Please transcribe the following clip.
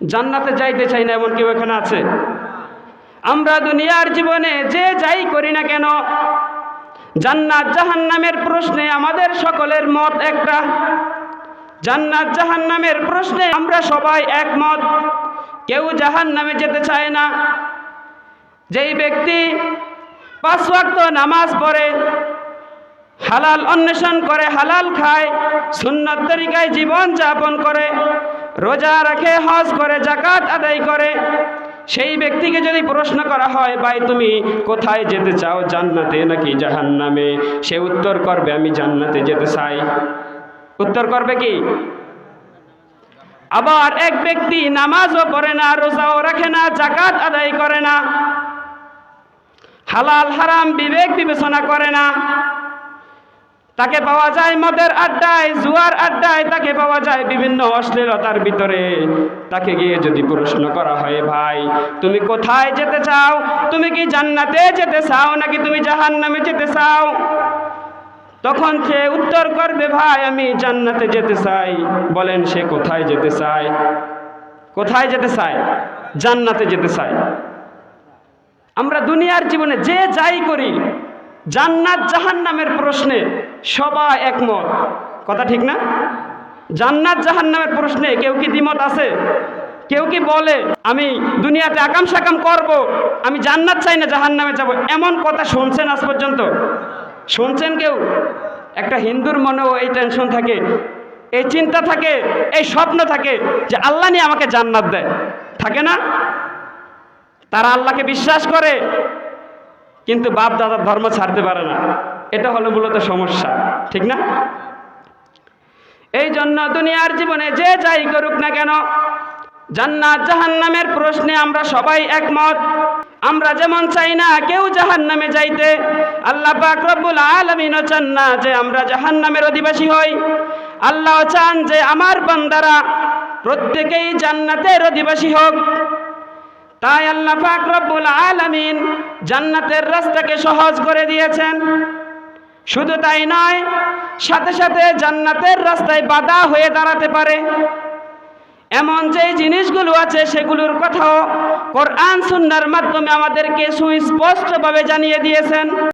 জান্নাতে যাইতে চাই না, এমন কেউ এখানে আছে? আমরা দুনিয়ার জীবনে যে যাই করি না কেন, জান্নাত জাহান্নামের প্রশ্নে আমাদের সকলের মত একটা। জান্নাত জাহান্নামের প্রশ্নে আমরা সবাই একমত, কেউ জাহান্নামে যেতে চায় না। যেই ব্যক্তি পাঁচ ওয়াক্ত নামাজ পড়ে, হালাল অন্বেষণ করে, হালাল খায়, সুন্নত তরিকায় জীবন যাপন করে রোজা রাখে, হজ করে জাকাত আদায় করে। সেই ব্যক্তিকে যদি প্রশ্ন করা হয়, ভাই, তুমি কোথায় যেতে চাও, জান্নাতে নাকি জাহান্নামে? সে উত্তর করবে, আমি জান্নাতে যেতে চাই। উত্তর করবে কি? আবার এক ব্যক্তি নামাজও পড়ে না, রোজাও রাখে না জাকাত আদায় করে না। হালাল, হারাম বিবেক বিবেচনা করে না। তাকে পাওয়া যায় মদের আড্ডায়, জুয়ার আড্ডায়, তাকে পাওয়া যায় বিভিন্ন অশ্লীলতার ভিতরে। তাকে গিয়ে যদি প্রশ্ন করা হয়, ভাই, তুমি কোথায় যেতে চাও? তুমি কি জান্নাতে যেতে চাও নাকি তুমি জাহান্নামে যেতে চাও? তখন সে উত্তর করবে, ভাই, আমি জান্নাতে যেতে চাই। বলেন, সে কোথায় যেতে চায়? কোথায় যেতে চায়? জান্নাতে যেতে চায়। আমরা দুনিয়ার জীবনে যে যাই করি জান্নাত জাহান্নামের প্রশ্নে সবাই একমত। কথা ঠিক না? জান্নাত জাহান্নামের প্রশ্নে কেউ কি দ্বিমত আছে? কেউ কি বলে, আমি দুনিয়াতে আকাম সাকাম করব, আমি জান্নাত চাই না, জাহান্নামে যাব এমন কথা শুনছেন আজ পর্যন্ত? শুনছেন কেউ? একটা হিন্দুর মনেও এই টেনশন থাকে, এই চিন্তা থাকে, এই স্বপ্ন থাকে যে আল্লাহ নিয়ে আমাকে জান্নাত দেয়। থাকে না? তারা আল্লাহকে বিশ্বাস করে কিন্তু বাপ দাদার ধর্ম ছাড়তে পারে না। এটা হলো মূলত সমস্যা, ঠিক না? এই জন্য দুনিয়ার জীবনে যে যাই করুক না কেন, জান্নাত জাহান্নামের প্রশ্নে আমরা সবাই একমত। আমরা যেমন চাই না কেউ জাহান্নামে যাইতে, আল্লাহ পাক রব্বুল আলামিনও চান না যে আমরা জাহান্নামের অধিবাসী হই। আল্লাহ চান যে আমার বান্দারা প্রত্যেকেই জান্নাতের অধিবাসী হোক। তাই আল্লাহ পাক রব্বুল আলামিন জান্নাতের রাস্তাকে সহজ করে দিয়েছেন। শুধু তাই নয়, সাথে সাথে জান্নাতের রাস্তায় বাধা হয়ে দাঁড়াতে পারে। এমন যে জিনিসগুলো আছে, সেগুলোর কথাও কোরআন সুন্নার মাধ্যমে আমাদেরকে সুস্পষ্টভাবে জানিয়ে দিয়েছেন।